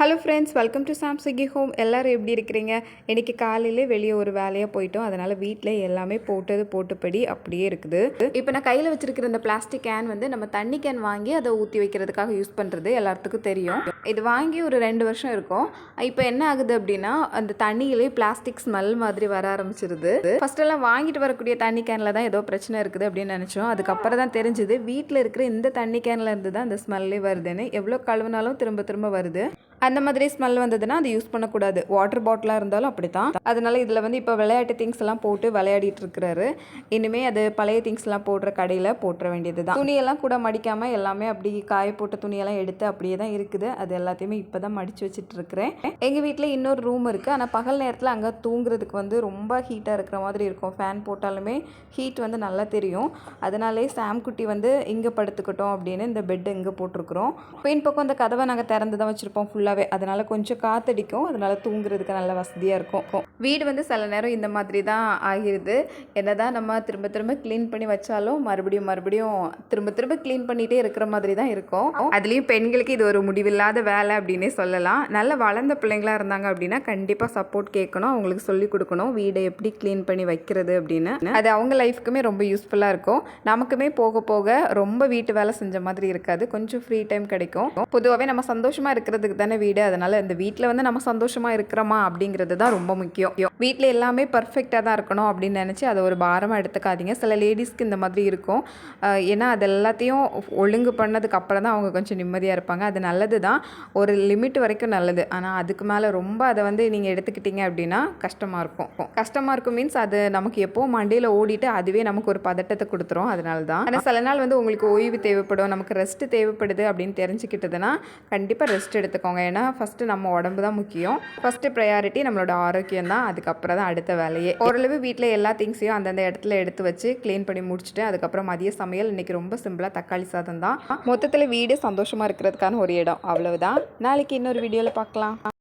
Hello friends welcome to Sam Swiggy home எல்லோரும் எப்படி இருக்கிறீங்க? இன்றைக்கி காலையிலே வெளியே ஒரு வேலையாக போயிட்டோம். அதனால் வீட்டில் எல்லாமே போட்டது போட்டபடி அப்படியே இருக்குது. இப்போ நான் கையில் வச்சுருக்கிற இந்த பிளாஸ்டிக் கேன் வந்து நம்ம தண்ணி கேன் வாங்கி அதை ஊற்றி வைக்கிறதுக்காக யூஸ் பண்ணுறது எல்லாத்துக்கும் தெரியும். இது வாங்கி ஒரு ரெண்டு வருஷம் இருக்கும். இப்போ என்ன ஆகுது அப்படின்னா அந்த தண்ணியிலே பிளாஸ்டிக் ஸ்மெல் மாதிரி வர ஆரம்பிச்சிருது. ஃபர்ஸ்ட் எல்லாம் வாங்கிட்டு வரக்கூடிய தண்ணி கேனில் தான் ஏதோ பிரச்சனை இருக்குது அப்படின்னு நினச்சோம். அதுக்கப்புறம் தான் தெரிஞ்சுது வீட்டில் இருக்கிற இந்த தண்ணி கேனில் இருந்து தான் அந்த ஸ்மெல்லே வருதுன்னு. எவ்வளோ கழுவினாலும் திரும்ப திரும்ப வருது. அந்த மாதிரி ஸ்மெல் வந்ததுன்னா அது யூஸ் பண்ணக்கூடாது. வாட்டர் பாட்டிலாக இருந்தாலும் அப்படி தான் அதனால இதில் வந்து இப்போ விளையாட்டு திங்ஸ் எல்லாம் போட்டு விளையாடிட்டு இருக்கிறாரு. இனிமேல் அது பழைய திங்ஸ் எல்லாம் போடுற கடையில் போட்டுற வேண்டியது தான் துணியெல்லாம் கூட மடிக்காமல் எல்லாமே அப்படி காய போட்ட துணியெல்லாம் எடுத்து அப்படியே தான் இருக்குது. அது எல்லாத்தையுமே இப்போ தான் மடித்து வச்சுட்டு இருக்கிறேன். எங்கள் வீட்டில் இன்னொரு ரூம் இருக்குது ஆனால் பகல் நேரத்தில் அங்கே தூங்குறதுக்கு வந்து ரொம்ப ஹீட்டாக இருக்கிற மாதிரி இருக்கும். ஃபேன் போட்டாலுமே ஹீட் வந்து நல்லா தெரியும். அதனாலே சாம் குட்டி வந்து இங்கே படுத்துக்கிட்டோம் அப்படின்னு இந்த பெட் இங்கே போட்டிருக்கிறோம். பின் பக்கம் இந்த கதவை நாங்கள் திறந்து தான் வச்சுருப்போம் ஃபுல்லாகவே அதனால் கொஞ்சம் காத்தடிக்கும். அதனால் தூங்குறதுக்கு நல்ல வசதியாக இருக்கும். வீடு வந்து சில நேரம் இந்த மாதிரி தான் ஆகிருது. என்னதான் நம்ம திரும்ப திரும்ப க்ளீன் பண்ணி வச்சாலும் மறுபடியும் மறுபடியும் திரும்ப திரும்ப க்ளீன் பண்ணிகிட்டே இருக்கிற மாதிரி தான் இருக்கும். அதுலேயும் பெண்களுக்கு இது ஒரு முடிவில்லாத வேலை அப்படின்னே சொல்லலாம். நல்ல வளர்ந்த பிள்ளைங்களா இருந்தாங்க அப்படின்னா கண்டிப்பாக சப்போர்ட் கேட்கணும். அவங்களுக்கு சொல்லி கொடுக்கணும். வீடை எப்படி க்ளீன் பண்ணி வைக்கிறது அப்படின்னு. அது அவங்க லைஃப்க்குமே ரொம்ப யூஸ்ஃபுல்லாக இருக்கும். நமக்குமே போக போக ரொம்ப வீட்டு வேலை செஞ்ச மாதிரி இருக்காது. கொஞ்சம் ஃப்ரீ டைம் கிடைக்கும். பொதுவாகவே நம்ம சந்தோஷமாக இருக்கிறதுக்கு தானே வீடு அதனால் இந்த வீட்டில் வந்து நம்ம சந்தோஷமாக இருக்கிறோமா அப்படிங்கிறது தான் ரொம்ப முக்கியம். வீட்டில் எல்லாமே பர்ஃபெக்டாக தான் இருக்கணும் அப்படின்னு நினச்சி அதை ஒரு பாரமாக எடுத்துக்காதீங்க. சில லேடிஸ்க்கு இந்த மாதிரி இருக்கும். ஏன்னா அது எல்லாத்தையும் ஒழுங்கு பண்ணதுக்கு அப்புறம் தான் அவங்க கொஞ்சம் நிம்மதியாக இருப்பாங்க. அது நல்லது தான். ஒரு லிமிட் வரைக்கும் நல்லது. ஆனால் அதுக்கு மேலே ரொம்ப அதை வந்து நீங்கள் எடுத்துக்கிட்டீங்க அப்படின்னா கஷ்டமாக இருக்கும். கஷ்டமாக இருக்கும் மீன்ஸ் அது நமக்கு எப்போவும் மண்டையில் ஓடிட்டு அதுவே நமக்கு ஒரு பதட்டத்தை கொடுத்துரும். அதனால தான். ஆனால் சில நாள் வந்து உங்களுக்கு ஓய்வு தேவைப்படும். நமக்கு ரெஸ்ட் தேவைப்படுது அப்படின்னு தெரிஞ்சுக்கிட்டதுன்னா கண்டிப்பாக ரெஸ்ட் எடுத்துக்கோங்க. ஏன்னா ஃபஸ்ட்டு நம்ம உடம்பு தான் முக்கியம். ஃபஸ்ட்டு ப்ரையாரிட்டி நம்மளோட ஆரோக்கியம் தான். அதுக்கப்புறம் தான் அடுத்த வேலையே. ஓரளவு வீட்டில் எல்லா திங்ஸையும் அந்தந்த இடத்துல எடுத்து வச்சு க்ளீன் பண்ணி முடிச்சுட்டு அதுக்கப்புறம் மதிய சமையல். இன்னைக்கு ரொம்ப சிம்பிளாக தக்காளி சாதம் தான் மொத்தத்தில் வீடு சந்தோஷமாக இருக்கிறதுக்கான ஒரு இடம். அவ்வளவுதான். நாளைக்கு இன்னொரு வீடியோவில் பார்க்கலாம்.